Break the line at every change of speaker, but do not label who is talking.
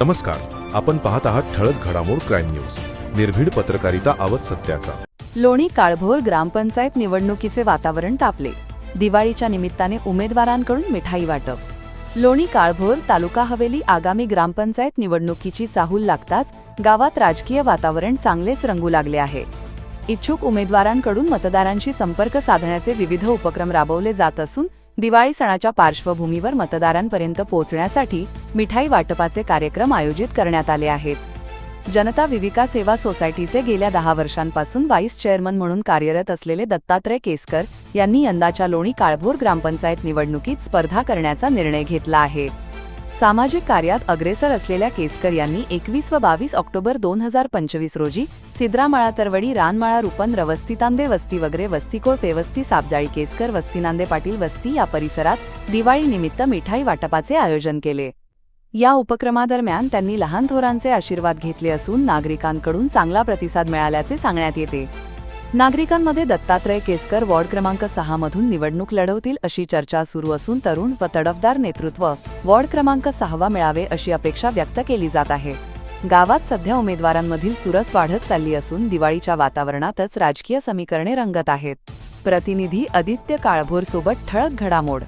नमस्कार आपण पाहत आहात ठळक घडामोड क्राईम न्यूज. निर्भीड पत्रकारिता आवत सत्याचा.
लोणी काळभोर ग्रामपंचायत निवडणुकीचे वातावरण तापले. दिवाळीच्या निमित्ताने उमेदवारांकडून मिठाई वाटप. लोणी काळभोर तालुका हवेली आगामी ग्रामपंचायत निवडणुकीची चाहूल लागताच गावात राजकीय वातावरण चांगलेच रंगू लागले आहे. इच्छुक उमेदवारांकडून मतदारांशी संपर्क साधण्याचे विविध उपक्रम राबवले जात असून दिवाळी सणाच्या पार्श्वभूमीवर मतदारांपर्यंत पोहोचण्यासाठी मिठाई वाटपाचे कार्यक्रम आयोजित करण्यात आले आहेत. जनता विविका सेवा सोसायटीचे गेल्या दहा वर्षांपासून व्हाईस चेअरमन म्हणून कार्यरत असलेले दत्तात्रय केसकर यांनी यंदाच्या लोणी काळभोर ग्रामपंचायत निवडणुकीत स्पर्धा करण्याचा निर्णय घेतला आहे. सामाजिक कार्यात अग्रेसर असलेल्या केसकर यांनी एकवीस व बावीस ऑक्टोबर दोन हजार पंचवीस रोजी सिद्रामळा तरवडी रानमाळा रुपन रवस्ती तांबे वस्ती वगैरे वस्तीकोळ पेवस्ती सापजाळी केसकर वस्ती नांदे पाटील वस्ती या परिसरात दिवाळीनिमित्त मिठाई वाटपाचे आयोजन केले. या उपक्रमादरम्यान त्यांनी लहान थोरांचे आशीर्वाद घेतले असून नागरिकांकडून चांगला प्रतिसाद मिळाल्याचे सांगण्यात येते. नागरिकांमध्ये दत्तात्रय केसकर वॉर्ड क्रमांक सहा मधून निवडणूक लढवतील अशी चर्चा सुरू असून तरुण व तडफदार नेतृत्व वॉर्ड क्रमांक सहावा मिळावे अशी अपेक्षा व्यक्त केली जात आहे. गावात सध्या उमेदवारांमधील चुरस वाढत चालली असून दिवाळीच्या वातावरणातच राजकीय समीकरणे रंगत आहेत. प्रतिनिधी आदित्य काळभोर सोबत ठळक घडामोड.